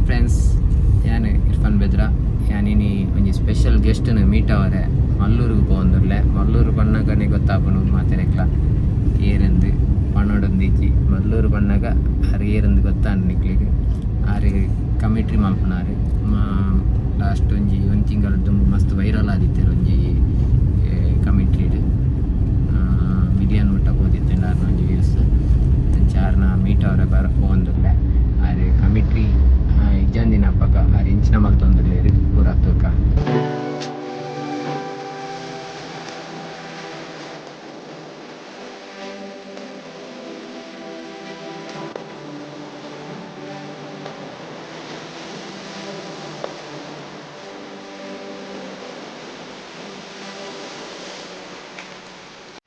Friends ಯಾನ್ ಇರ್ಫಾನ್ ಬೆದ್ರ ಯಾನಿನಿ ಒಂಜಿ special guest meet ಅವರೆ ಮಲ್ಲೂರಿಗೆ ಪೋಂದುರ್ಲೆ ಮಲ್ಲೂರು ಬಣ್ಣಗನೆ ಗೊತ್ತಾಪನು ಮಾತೆರೆಕ್ಲ ಏರೆಂದು ಪಣ್ಣೊಡೊಂದಿಜ್ಜಿ ಮಲ್ಲೂರು ಬಣ್ಣಗ ಆರು ಏರಂದು ಗೊತ್ತಾಂಡು ನಿಕ್ಲಿಗೆ ಆರು ಕಮಿಟ್ರಿ ಮಲ್ಪನಾರು ಲಾಸ್ಟ್ ಒಂಜಿ ಒಂದು ತಿಂಗಳು ಮಸ್ತ್ ವೈರಲ್ ಆದಿತ್ತೇರು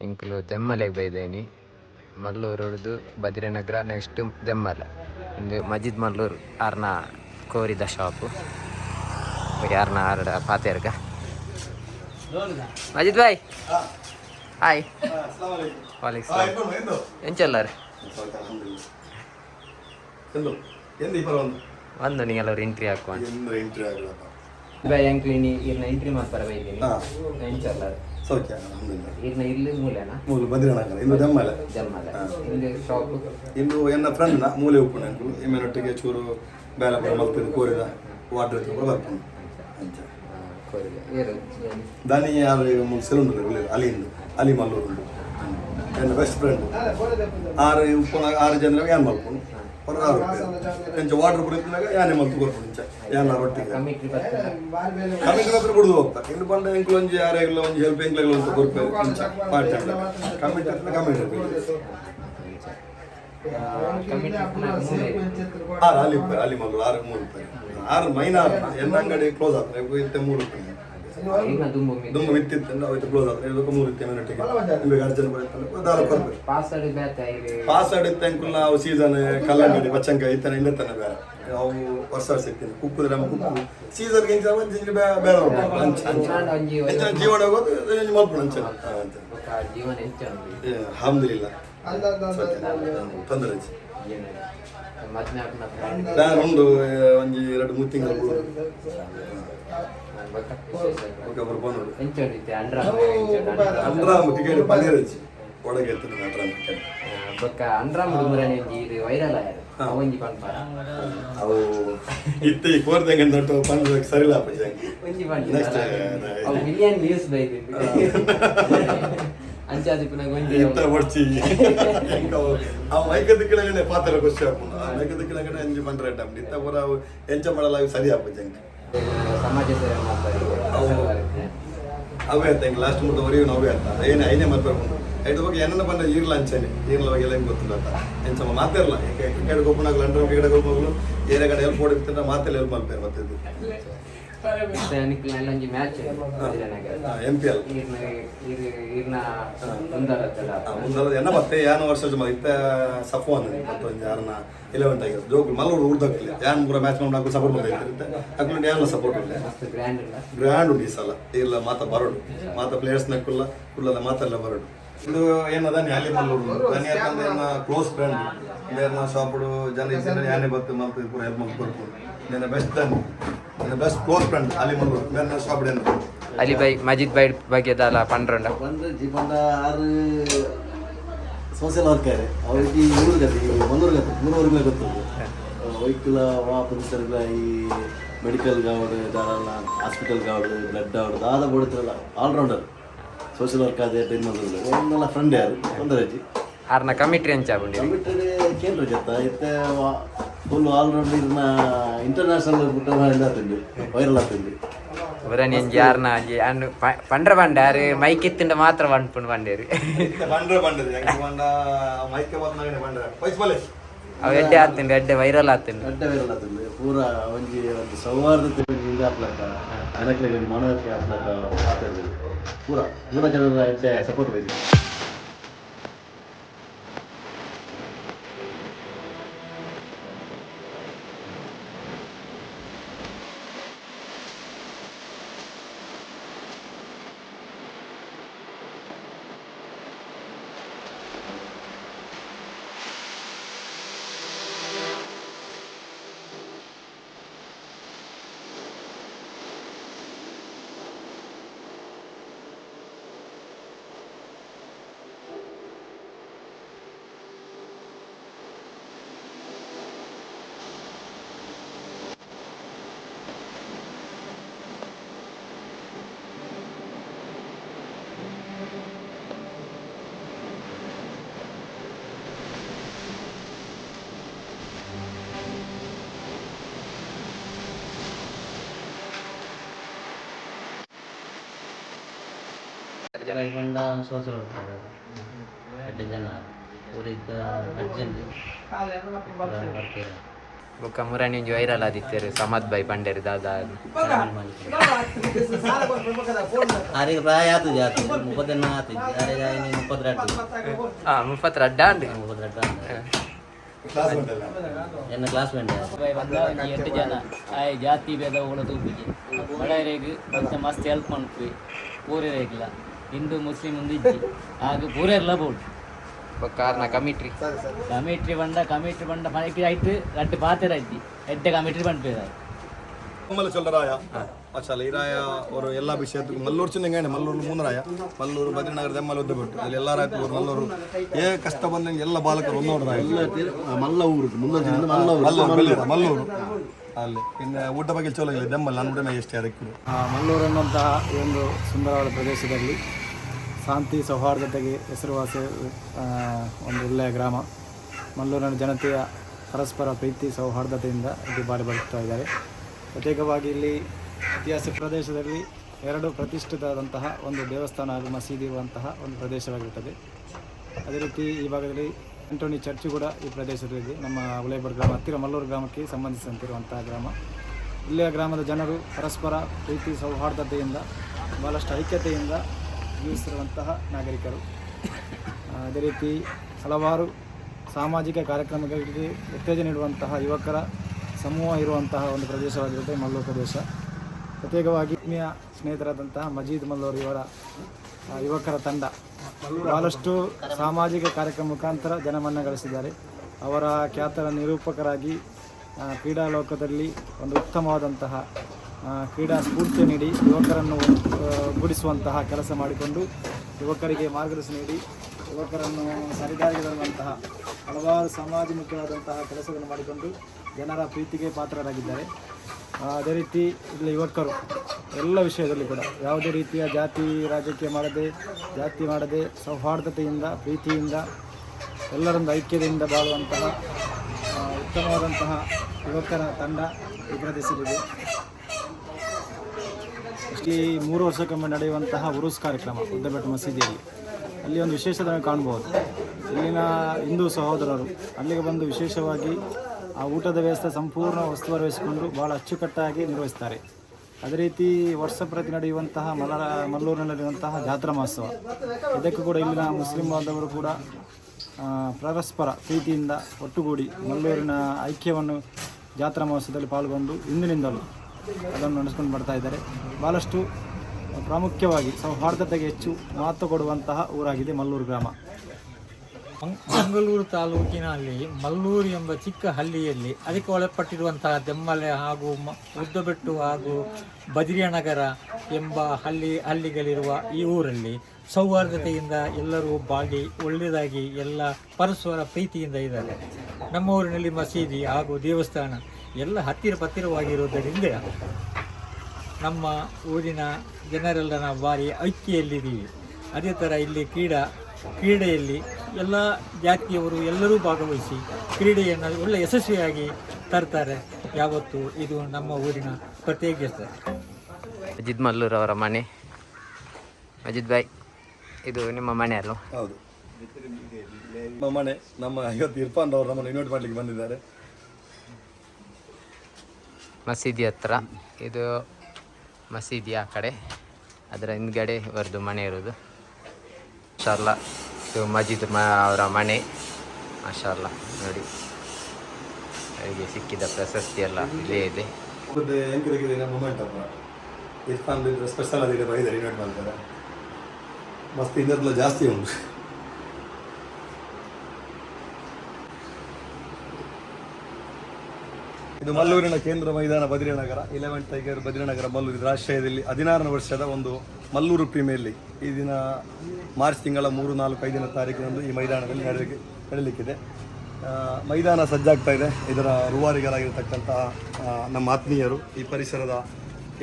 ಇಂಕ್ಲು ದೆಮ್ಮಲೆಗೆ ಬೈದೇನಿ. ಮಲ್ಲೂರು ಹಿಡಿದು ಬದಿರನಗರ ನೆಕ್ಸ್ಟ್ ದೆಮ್ಮಲ. ಇಂದು ಮಜಿದ್ ಮಲ್ಲೂರು ಆರ್ನ ಕೋರಿದ ಶಾಪು. ಯಾರನ್ನ ಆರ್ಡ ಪಾತೇರ್ಗ. ಮಜಿದ್ ಬಾಯ್ ಹಾಯ್ ವಾಲೇಕುಮ್ ಎಂಚಲ್ಲಾರು ಒಂದು? ನೀವೆಲ್ಲರೂ ಎಂಟ್ರಿ ಹಾಕುವ ಎಂಟ್ರಿ ಆಗಲಪ್ಪ. ಬಾಯ್ ಎಂಕ್ಲಿ ನೀ ಇರ್ನ ಎಂಟ್ರಿ ಮಾಡ್ತಾರ ಬೈದೀನಿ ಹಾ. ಎಂಚಲ್ಲಾರು ಸೌಖ್ಯ ಅಲ್ಹಮ್ದುಲಿಲ್ಲಾಹ್. ಇರ್ನ ಇಲ್ಲಿ ಮೂಲೆನಾ? ಮೂಲು ಬದಿರನಗರ ಇಂದು ದಮ್ಮಲ ಜನ್ಮದ ಹಾ. ಇಲ್ಲಿ ಶಾಪು ಇಂದು ಎನ್ನ ಫ್ರೆಂಡ್ನ ಮೂಲೆ ಉಪ್ಪುನ ಅಂಕುಲು ಇಮ್ಮೆನೊಟ್ಟಿಗೆ ಚೂರು ಬೇಲಪುರ ಮಲ್ತಿದ್ದು ಕೋರಿದ ವಾಟರ್ ಕೂಡ ಬರ್ಪುಂಡು ಅಂಚ ಕೋರಿದ. ಏರು ದಾನಿ ಯಾರು ಮೂರು ಸೆಲೂನ್ ಉಳ್ಳಿ ಅಲಿಂದು. ಅಲಿ ಮಲ್ಲೂರು ಉಂಡು ಎನ್ನ ಬೆಸ್ಟ್ ಫ್ರೆಂಡ್ ಆರು ಉಪ್ಪುನ ಆರು ಜನ ಯಾನ್ ಮಲ್ಪುಂಡು ಆರು ಎಂಚ ವಾಟರ್ ಬುಡಿದಾಗ ಯಾನೆ ಮಲ್ತು ಕೊರ್ಪುಂಡು ಇಂಚ ಯಾನ ರೊಟ್ಟಿಗೆ. ಕಮಿಟಿ ಮಾತ್ರ ಬಿಡುದು ಹೋಗ್ತಾ ಇನ್ನು ಬಂದ ಎಂಕ್ಲು ಒಂಜಿ ಯಾರೆಗ್ಲ ಒಂಜಿ ಹೆಲ್ಪ್ ಎಂಕ್ಲೆಗ್ಲ ಅಂತ ಕೊರ್ಪೆ ಇಂಚ ಪಾರ್ಟಿ ಕಮಿಟಿ ಹತ್ರ ಕಮಿಟಿ ಆರು ಅಲ್ಲಿ ಅಲ್ಲಿ ಮಗಳು ಆರು ಮೂರು ರೂಪಾಯಿ ಆರು ಮೈನ ಎನ್ನ ಅಂಗಡಿ ಕ್ಲೋಸ್ ಆಗ್ತದೆ. ಇತ್ತೆ ಮೂರು ರೂಪಾಯಿ ಈಗ ದುಂಬು ದುಮ್ಮ ವಿತ್ತಿತ್ತು ಅವತ್ತು ಕ್ಲೋಸ್ ಆದ್ರೆ ಇದಕ್ಕೆ ಮೂರು ಇತ್ತು ಮಿನಿಟಿಗೆ ನಿಮಗೆ ಅರ್ಜೆಂಟ್ ಬರುತ್ತೆ ದಾರ ಪಾಸ್ವರ್ಡ್ ಬೇತ ಇದು ಪಾಸ್ ಆಡಿತ್ತೆ ಅಂಕುಲ್ ನಾವು ಸೀಸನ್ ಕಲ್ಲಂಗಡಿ ಬಚ್ಚಂಗ ಇತ್ತಾನೆ ಇಲ್ಲ ತಾನೆ ಬೇರೆ. ಅವು ವರ್ಷ ವರ್ಷ ಕುಕ್ಕುದು ನಮ್ಮ ಕುಕ್ಕು. ಸೀಸನ್ಗೆ ಇಂಚ ಒಂಚಿ ಬೇರೆ ಅಂಚ ಜೀವನ ಹೋಗೋದು? ಮಲ್ಪುಣ ಅಂಚ ಜೀವನ ಅಲ್ಹಮ್ದುಲಿಲ್ಲ. ತೊಂದರೆ ನಾನು ಒಂದು ಒಂದು ಎರಡು ಮೂರು ತಿಂಗಳು ಓಕೆ ಒಬ್ಬರು ಬಂದು ಎಂಚು ಹೊಡಿತೆ ಅಂಡ್ರ ಅಂಡ್ರಾಮ್ ಟಿಕೆಟ್ ಪನ್ನೀರ್ ಹೆಚ್ಚು ಒಳಗೆ ಎತ್ತಿನ ಅಂಡ್ರಾಮ್ ಟಿಕೆಟ್ ಬೊಕ್ಕ ಅಂಡ್ರ ಮುಡುಮುರನೆ ಒಂಜಿ ಇದು ವೈರಲ್ ಆಯರು ಒಂಜಿ ಪನ್ಪಾರ ಅವು ಇತ್ತು ಈ ಕೋರ್ದಂಗೆ ನಟ್ಟು ಪಂಡ ಸರಿಲ್ಲ ಅಪ್ಪಾಜಿ ಒಂಜಿ ಪಂಡಿ Next, ಅವು ಮಿಲಿಯನ್ ವ್ಯೂಸ್ ಬೈದಿದ್ದು ಅಂಚಾದಿಪ್ಪನ ಒಂಜಿ ಎಂತ ಒಡ್ಚಿ ಆ ಮೈಕ ದಿಕ್ಕಿನಾಗನೆ ಪಾತ್ರ ಖುಷಿ ಹಾಕೊಂಡು ಆ ಮೈಕ ದಿಕ್ಕಿನಾಗನೆ ಅಂಜಿ ಪಂಡ್ರ ರೇಟ್ ಹಾಕೊಂಡು ಇತ್ತ ಪೂರ ಅವು ಎಂಚ ಮಾಡಲ್ಲ ಅವು ಸರಿ ಅಪ್ಪಾಜಿ ಸಮಾಜ ಸೇವೆ ಮಾಡ್ತಾರೆ ಅವೇ ಅಂತ ಹಿಂಗೆ ಲಾಸ್ಟ್ ಮುಟ್ಟ ವರೆಗೂ ನಾವೇ ಅಂತ. ಏನೇ ಐನೇ ಮಾತಾಡ್ಕೊಂಡು ಐದು ಬಗ್ಗೆ ಏನನ್ನ ಬಂದ ಈರ್ಲ ಅಂಚನೆ. ಬಗ್ಗೆ ಎಲ್ಲ ಹೆಂಗೆ ಗೊತ್ತಿಲ್ಲ ಅಂತ. ಎಂಚಮ್ಮ ಮಾತಾಡಲ್ಲ ಕ್ರಿಕೆಟ್ ಗೊಬ್ಬನಾಗಲ್ಲ ಅಂಡ್ರ ಕ್ರಿಕೆಟ್ ಗೊಬ್ಬಗಳು ಏನೇ ಕಡೆ ಹೆಲ್ಪ್ ಹೊಡಿತಿಂತ ಮಾತೆಲ್ಲ ಹೆಲ್ಪ್ ಮಾಡ್ತಾರೆ ಮತ್ತೆ ಒಂಜಿ ಮ್ಯಾಚ್ ಎಂ ಪಿ ಎಲ್ ಈರ್ನ ಈರ್ನ ಮುಂದಾರತ್ತಲ್ಲ ಮುಂದಲ್ಲ ಎನ್ನ ಮತ್ತೆ ಯಾನ ವರ್ಷ ಇತ್ತ ಸಫ್ವಾನ್ ಮತ್ತೊಂದು ಯಾರನ್ನ ಇಲೆವೆಂಟ್ ಆಗಿರೋ ಜೋಗ್ ಮಲ್ಲೂರು ಉರ್ದಾಕ್ಲಿ ಯಾನ್ ಪೂರ ಮ್ಯಾಚ್ ಮಾಡಿ ಸಪೋರ್ಟ್ ಮಾಡ್ತಿರುತ್ತೆ ಹಾಕೊಂಡು ಯಾರನ್ನ ಸಪೋರ್ಟ್ ಇಲ್ಲ. ಅಷ್ಟೆ ಗ್ರ್ಯಾಂಡ್ ಉಂಟು ಈ ಸಲ. ಇಲ್ಲ ಮಾತ ಬರೋಡು ಮಾತ ಪ್ಲೇಯರ್ಸ್ ನಕ್ಕುಲ್ಲ ಕುಲ್ಲ ಮಾತೆಲ್ಲ ಬರೋಡು ಇದು ಏನದ ಅಲ್ಲಿ ಮಲ್ಲೂರು ನಾನು ಯಾಕಂದ್ರೆ ನನ್ನ ಕ್ಲೋಸ್ ಫ್ರೆಂಡ್ ಬೇರೆ ಶಾಪುಡು ಜನ ಇದ್ದಾರೆ ಯಾನೇ ಬತ್ತು ಮಲ್ತು ಪೂರ ಹೆಲ್ಪ್ ನನ್ನ ಬೆಸ್ಟ್ ನನ್ನ ಬೆಸ್ಟ್ ಕ್ಲೋಸ್ ಫ್ರೆಂಡ್ ಅಲ್ಲಿ ಮಲ್ಲೂರು ಬೇರೆ ಶಾಪುಡು ಏನು ಅಲಿ ಬೈ ಮಜಿದ್ ಬೈ ಬಗ್ಗೆ ದಾಲ ಪಂಡ್ರಂಡ ಬಂದ್ರೆ ಜೀವನ ಆರು ಸೋಷಿಯಲ್ ವರ್ಕರ್ ಅವ್ರಿಗೆ ಈ ಊರು ಗತಿ ಒಂದೂರು ಗತಿ ಮೂರುವರೆಗೆ ಗೊತ್ತದು ವೈಕುಲ ವಾಪರಿಸರ್ಗ ಈ ಮೆಡಿಕಲ್ ಗಾವಡ್ ದಾರಲ್ಲ ಹಾಸ್ಪಿಟಲ್ ಗಾವಡ್ ಬ್ಲಡ್ ಗಾವಡ್ ದಾದ ಬೋಡ್ತಿರಲ್ಲ ಆಲ್ರೌಂಡರ್ ಸೋಷಿಯಲ್ ವರ್ಕ್ ಅದೇ ಟೈಮ್ ಒಂದೆಲ್ಲ ಫ್ರೆಂಡ್ ಯಾರು ತೊಂದರೆ ಅಜ್ಜಿ ಆರ್ನ ಕಮಿಟ್ರಿ ಅಂಚ ಬುಂಡಿ ಕಂಪ್ಯೂಟರ್ ಕೇಂದ್ರ ಜೊತೆ ಇತ್ತೆ ಫುಲ್ ಆಲ್ರೌಂಡ್ ಇದನ್ನ ಇಂಟರ್ನ್ಯಾಷನಲ್ ಎಲ್ಲ ಆತಂಡಿ ವೈರಲ್ ಆತಂಡಿ ಅವರ ಒಂಜಿ ಯಾರ್ನ ಅನ್ನು ಪಂಡ್ರ ಬಂಡ ಯಾರು ಮೈಕ್ ಇತ್ತಿಂಡ ಮಾತ್ರ ಬಂಡ್ಪುಂಡು ಬಂಡೇರು. ಪಂಡ್ರ ಬಂಡದು ಹೆಂಗೆ ಬಂಡ ಮೈಕೆ ಬಂಡ್ರೆ ಪೈಸ್ಬಲೆ ಅವು ಎಡ್ಡೆ ಆತಿಂಡು ಎಡ್ಡೆ ವೈರಲ್ ಆತಿಂಡು ಎಡ್ಡೆ ವೈರಲ್ ಆತಂಡಿ ಪೂರ ಒಂಜಿ ಒಂದು ಸೌಹಾರ್ದತೆ ಇದು ಹಾಕ್ಲಕ್ಕ ಅನಕ್ಲೆ ಮನೋಕ್ಕೆ ಹಾಕ್ಲಕ್ಕ ಪೂರ ಪೂರ ಜನರ ಎಡ್ಡೆ ಸಪೋರ್ಟ್ ಬೈದಿ ಕೈಗೊಂಡ ಸೋಸರು ಇರ್ತಾರೆ ಎರಡು ಜನ? ಊರಿದ್ದ ಆರೆ ಜಾಯಿನಿ ಮುಪ್ಪತ್ತೆರಡು ಆ ಮುಪ್ಪತ್ತರ ಅಡ್ಡ ಅಂಡ್ ಮುಪ್ಪತ್ತೆರಡು ಕ್ಲಾಸ್ ಉಂಟಲ್ಲ ಎನ್ನ ಕ್ಲಾಸ್ ಮೆಂಟ್ ಎಂಟು ಜನ? ಆಯ್ ಜಾತಿ ಭೇದ ಉಳದು ಬಡವರಿಗೆ ಮತ್ತೆ ಮಸ್ತ್ ಹೆಲ್ಪ್ ಮಾಡ್ತೀವಿ. ಪೂರೈರಿಗಿಲ್ಲ ಹಿಂದೂ ಮುಸ್ಲಿಂ ಒಂದು ಇಜ್ಜಿ ಆಗ ಪೂರೆಲ್ಲ போடு காரண கமிட்ரி கமிட்ரி பண்ண கமிட்ரி பண்ண பழக்கி ஆயிட்டு ரெண்டு பாத்திராச்சு எட்ட கமிட்ரி பண்ணிட்டு போயிடாரு உண்மையில சொல்றாயா அச்சா ஈராயா ஒரு எல்லா விஷயத்துக்கும் மல்லூர் சின்ன மல்லூர் மூணராயா மல்லூರ್ ಭದ್ರನಗರ ದಮ್ಮಲ್ ಉದ್ದಬಿಟ್ಟು ಅಲ್ಲಿ ಎಲ್ಲಾರ ಆಯ್ತು ಮಲ್ಲೂರು ಏ ಕಷ್ಟ ಬಂದಂಗೆ ಎಲ್ಲ ಬಾಲಕರು ಒಂದೋಡ್ರ ಮಲ್ಲ ಊರು ಮಲ್ಲೂರು ಮಲ್ಲೂರು ಅಲ್ಲಿ ಇನ್ನು ಊಟ ಬಗ್ಗೆ ಚಲೋ ಇಲ್ಲ ದಮ್ಮಲ್ಲಿ ನಾನು ಊಟನ ಎಷ್ಟು ಅದಕ್ಕೆ ಮಲ್ಲೂರು ಎನ್ನುವಂತಹ ಒಂದು ಸುಂದರವಾದ ಪ್ರದೇಶದಲ್ಲಿ ಶಾಂತಿ ಸೌಹಾರ್ದತೆಗೆ ಹೆಸರುವಾಸಿ ಒಂದು ಒಳ್ಳೆಯ ಗ್ರಾಮ. ಮಲ್ಲೂರಿನ ಜನತೆಯ ಪರಸ್ಪರ ಪ್ರೀತಿ, ಸೌಹಾರ್ದತೆಯಿಂದ ಇಲ್ಲಿ ಬಾಳಿ ಬರುತ್ತಾ ಇದ್ದಾರೆ. ಪ್ರತ್ಯೇಕವಾಗಿ ಇಲ್ಲಿ ಇತಿಹಾಸ ಪ್ರದೇಶದಲ್ಲಿ ಎರಡು ಪ್ರತಿಷ್ಠಿತವಾದಂತಹ ಒಂದು ದೇವಸ್ಥಾನ ಹಾಗೂ ಮಸೀದಿ ಇರುವಂತಹ ಒಂದು ಪ್ರದೇಶವಾಗಿರುತ್ತದೆ. ಅದೇ ರೀತಿ ಈ ಭಾಗದಲ್ಲಿ ಆಂಟೋನಿ ಚರ್ಚ್ ಕೂಡ ಈ ಪ್ರದೇಶದಲ್ಲಿದೆ. ನಮ್ಮ ಉಳೇಬರ್ ಗ್ರಾಮ ಹತ್ತಿರ, ಮಲ್ಲೂರು ಗ್ರಾಮಕ್ಕೆ ಸಂಬಂಧಿಸಿದಂತಿರುವಂತಹ ಗ್ರಾಮ. ಇಲ್ಲಿಯ ಗ್ರಾಮದ ಜನರು ಪರಸ್ಪರ ಪ್ರೀತಿ, ಸೌಹಾರ್ದತೆಯಿಂದ ಭಾಳಷ್ಟು ಐಕ್ಯತೆಯಿಂದ ಜೀವಿಸಿರುವಂತಹ ನಾಗರಿಕರು. ಅದೇ ರೀತಿ ಹಲವಾರು ಸಾಮಾಜಿಕ ಕಾರ್ಯಕ್ರಮಗಳಿಗೆ ಉತ್ತೇಜನ ನೀಡುವಂತಹ ಯುವಕರ ಸಮೂಹ ಇರುವಂತಹ ಒಂದು ಪ್ರದೇಶವಾಗಿರುತ್ತೆ ಮಲ್ಲೋ ಪ್ರದೇಶ. ಪ್ರತ್ಯೇಕವಾಗಿ ಆತ್ಮೀಯ ಸ್ನೇಹಿತರಾದಂತಹ ಮಜೀದ್ ಮಲ್ಲೋರ್ ಇವರ ಯುವಕರ ತಂಡ ಬಹಳಷ್ಟು ಸಾಮಾಜಿಕ ಕಾರ್ಯಕ್ರಮ ಮುಖಾಂತರ ಜನಮನ್ನ ಗಳಿಸಿದ್ದಾರೆ. ಅವರ ಖ್ಯಾತರ ನಿರೂಪಕರಾಗಿ ಕ್ರೀಡಾ ಲೋಕದಲ್ಲಿ ಒಂದು ಉತ್ತಮವಾದಂತಹ ಕ್ರೀಡಾ ಸ್ಫೂರ್ತಿ ನೀಡಿ, ಯುವಕರನ್ನು ಒಗ್ಗೂಡಿಸುವಂತಹ ಕೆಲಸ ಮಾಡಿಕೊಂಡು, ಯುವಕರಿಗೆ ಮಾರ್ಗದರ್ಶನ ನೀಡಿ, ಯುವಕರನ್ನು ಸರಿದಾರಿಗೆ ತರುವಂತಹ ಹಲವಾರು ಸಮಾಜಮುಖವಾದಂತಹ ಕೆಲಸಗಳನ್ನು ಮಾಡಿಕೊಂಡು ಜನರ ಪ್ರೀತಿಗೆ ಪಾತ್ರರಾಗಿದ್ದಾರೆ. ಅದೇ ರೀತಿ ಇಲ್ಲಿ ಯುವಕರು, ಎಲ್ಲ ವಿಷಯದಲ್ಲಿ ಕೂಡ, ಯಾವುದೇ ರೀತಿಯ ಜಾತಿ, ರಾಜಕೀಯ ಮಾಡದೆ, ಜಾತಿ ಮಾಡದೆ, ಸೌಹಾರ್ದತೆಯಿಂದ, ಪ್ರೀತಿಯಿಂದ, ಎಲ್ಲರೊಂದು ಐಕ್ಯತೆಯಿಂದ ಬಾಳುವಂತಹ ಉತ್ತಮವಾದಂತಹ ಯುವಕರ ತಂಡ ಈ ಪ್ರದೇಶದಲ್ಲಿದೆ ಈ ಮೂರು ವರ್ಷಕ್ಕೊಮ್ಮೆ ನಡೆಯುವಂತಹ ಉರುಸ್ ಕಾರ್ಯಕ್ರಮ ಉದ್ದಬೆಟ್ಟ ಮಸೀದಿಯಲ್ಲಿ. ಅಲ್ಲಿ ಒಂದು ವಿಶೇಷತೆ ಕಾಣ್ಬೋದು. ಇಲ್ಲಿನ ಹಿಂದೂ ಸಹೋದರರು ಅಲ್ಲಿಗೆ ಬಂದು ವಿಶೇಷವಾಗಿ ಆ ಊಟದ ವ್ಯವಸ್ಥೆ ಸಂಪೂರ್ಣ ವಹಿಸಿಕೊಂಡು ಭಾಳ ಅಚ್ಚುಕಟ್ಟಾಗಿ ನಿರ್ವಹಿಸ್ತಾರೆ. ಅದೇ ರೀತಿ ವರ್ಷ ಪ್ರತಿ ನಡೆಯುವಂತಹ ಮಲರ ಮಲ್ಲೂರಿನಲ್ಲಿರುವಂತಹ ಜಾತ್ರಾ ಮಹೋತ್ಸವ. ಇದಕ್ಕೂ ಕೂಡ ಇಲ್ಲಿನ ಮುಸ್ಲಿಂ ಬಾಂಧವರು ಕೂಡ ಪರಸ್ಪರ ಪ್ರೀತಿಯಿಂದ ಒಟ್ಟುಗೂಡಿ ಮಲ್ಲೂರಿನ ಐಕ್ಯವನ್ನು ಜಾತ್ರಾ ಮಹೋತ್ಸವದಲ್ಲಿ ಪಾಲ್ಗೊಂಡು ಇಂದಿನಿಂದಲೂ ಅದನ್ನು ನಡೆಸ್ಕೊಂಡು ಬರ್ತಾ ಇದ್ದಾರೆ. ಭಾಳಷ್ಟು ಪ್ರಾಮುಖ್ಯವಾಗಿ ಸೌಹಾರ್ದತೆಗೆ ಹೆಚ್ಚು ಮಹತ್ವ ಕೊಡುವಂತಹ ಊರಾಗಿದೆ ಮಲ್ಲೂರು ಗ್ರಾಮ. ಮಂಗ್- ಮಂಗಳೂರು ತಾಲೂಕಿನಲ್ಲಿ ಮಲ್ಲೂರು ಎಂಬ ಚಿಕ್ಕ ಹಳ್ಳಿಯಲ್ಲಿ ಅದಕ್ಕೆ ಒಳಪಟ್ಟಿರುವಂತಹ ದೆಮ್ಮಲೆ ಹಾಗೂ ಉದ್ದಬೆಟ್ಟು ಹಾಗೂ ಬದಿರಿಯನಗರ ಎಂಬ ಹಳ್ಳಿ, ಹಳ್ಳಿಗಳಿರುವ ಈ ಊರಲ್ಲಿ ಸೌಹಾರ್ದತೆಯಿಂದ ಎಲ್ಲರೂ ಬಾಗಿ ಒಳ್ಳೆಯದಾಗಿ ಎಲ್ಲ ಪರಸ್ಪರ ಪ್ರೀತಿಯಿಂದ ಇದ್ದಾರೆ. ನಮ್ಮ ಊರಿನಲ್ಲಿ ಮಸೀದಿ ಹಾಗೂ ದೇವಸ್ಥಾನ ಎಲ್ಲ ಹತ್ತಿರ ಹತ್ತಿರವಾಗಿರುವುದರಿಂದ ನಮ್ಮ ಊರಿನ ಜನರೆಲ್ಲ ನಾವು ಭಾರಿ ಐಕ್ಯೆಯಲ್ಲಿದ್ದೀವಿ. ಅದೇ ಥರ ಇಲ್ಲಿ ಕ್ರೀಡಾ ಕ್ರೀಡೆಯಲ್ಲಿ ಎಲ್ಲ ಜಾತಿಯವರು ಎಲ್ಲರೂ ಭಾಗವಹಿಸಿ ಕ್ರೀಡೆಯನ್ನು ಒಳ್ಳೆ ಯಶಸ್ವಿಯಾಗಿ ತರ್ತಾರೆ. ಯಾವತ್ತು ಇದು ನಮ್ಮ ಊರಿನ ಪ್ರತ್ಯೇಕತೆ ಅಜಿತ್ ಮಲ್ಲೂರ್ ಅವರ ಮನೆ. ಅಜಿತ್ ಬಾಯ್ ಇದು ನಿಮ್ಮ ಮನೆ ಅಲ್ವಾ? ಹೌದು. ನಮ್ಮ ಮನೆ ನಮ್ಮ ಇವತ್ತು ಇರ್ಫಾನ್ ಅವರು ನಮ್ಮನ್ನು ಇನ್ವೈಟ್ ಮಾಡ್ಲಿಕ್ಕೆ ಬಂದಿದ್ದಾರೆ. ಮಸೀದಿ ಹತ್ರ. ಇದು ಮಸೀದಿ ಆ ಕಡೆ. ಅದರ ಹಿಂದ್ಗಡೆ ಅವರದು ಮನೆ ಇರೋದು. ಮಾಷಾಲ್ಲ ಇದು ಮಜೀದ್ ಮ ಅವರ ಮನೆ. ಮಾಷಾಲ್ಲ ನೋಡಿ. ಅವರಿಗೆ ಸಿಕ್ಕಿದ ಪ್ರಶಸ್ತಿ ಎಲ್ಲ ಇಲ್ಲೇ ಇದೆ. ಸ್ಪೆಷಲ್ ಮಾಡ್ತಾರೆ. ಮಸ್ತ್ ಇನ್ನೊಂದು ಜಾಸ್ತಿ ಉಂಟು. ಇದು ಮಲ್ಲೂರಿನ ಕೇಂದ್ರ ಮೈದಾನ ಬದ್ರಿನಗರ ಇಲೆವೆನ್ ಟೈಗರ್ ಬದ್ರಿನಗರ ಮಲ್ಲೂರು ಇದರ ಆಶ್ರಯದಲ್ಲಿ ಹದಿನಾರನೇ ವರ್ಷದ ಒಂದು ಮಲ್ಲೂರು ಪ್ರೀಮಿಯರ್ ಲೀಗ್ ಈ ದಿನ ಮಾರ್ಚ್ ತಿಂಗಳ ಮೂರು, ನಾಲ್ಕು, ಐದನೇ ತಾರೀಕಿನಂದು ಈ ಮೈದಾನದಲ್ಲಿ ನಡೆಯಲಿಕ್ಕೆ ನಡೀಲಿಕ್ಕಿದೆ. ಮೈದಾನ ಸಜ್ಜಾಗ್ತಾ ಇದೆ. ಇದರ ರೂವಾರಿಗಳಾಗಿರ್ತಕ್ಕಂಥ ನಮ್ಮ ಆತ್ಮೀಯರು, ಈ ಪರಿಸರದ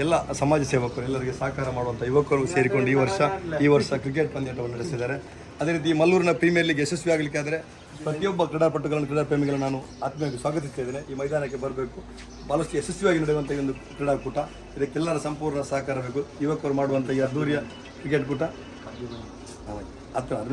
ಎಲ್ಲ ಸಮಾಜ ಸೇವಕರು, ಎಲ್ಲರಿಗೆ ಸಹಕಾರ ಮಾಡುವಂಥ ಯುವಕರು ಸೇರಿಕೊಂಡು ಈ ವರ್ಷ ಈ ವರ್ಷ ಕ್ರಿಕೆಟ್ ಪಂದ್ಯಾಟವನ್ನು ನಡೆಸಿದ್ದಾರೆ. ಅದೇ ರೀತಿ ಮಲ್ಲೂರಿನ ಪ್ರೀಮಿಯರ್ ಲೀಗ್ ಯಶಸ್ವಿ ಆಗಲಿಕ್ಕೆ ಆದರೆ ಪ್ರತಿಯೊಬ್ಬ ಕ್ರೀಡಾಪಟುಗಳನ್ನು, ಕ್ರೀಡಾಪ್ರೇಮಿಗಳನ್ನು ನಾನು ಆತ್ಮೀಯವಾಗಿ ಸ್ವಾಗತಿಸ್ತಾ ಇದ್ದೇನೆ. ಈ ಮೈದಾನಕ್ಕೆ ಬರಬೇಕು. ಭಾಳಷ್ಟು ಯಶಸ್ವಿಯಾಗಿ ನಡೆಯುವಂಥ ಒಂದು ಕ್ರೀಡಾಕೂಟ. ಇದಕ್ಕೆಲ್ಲರ ಸಂಪೂರ್ಣ ಸಹಕಾರ ಬೇಕು. ಯುವಕರು ಮಾಡುವಂಥ ಈ ಅದ್ದೂರಿಯ ಕ್ರಿಕೆಟ್ ಕೂಟ.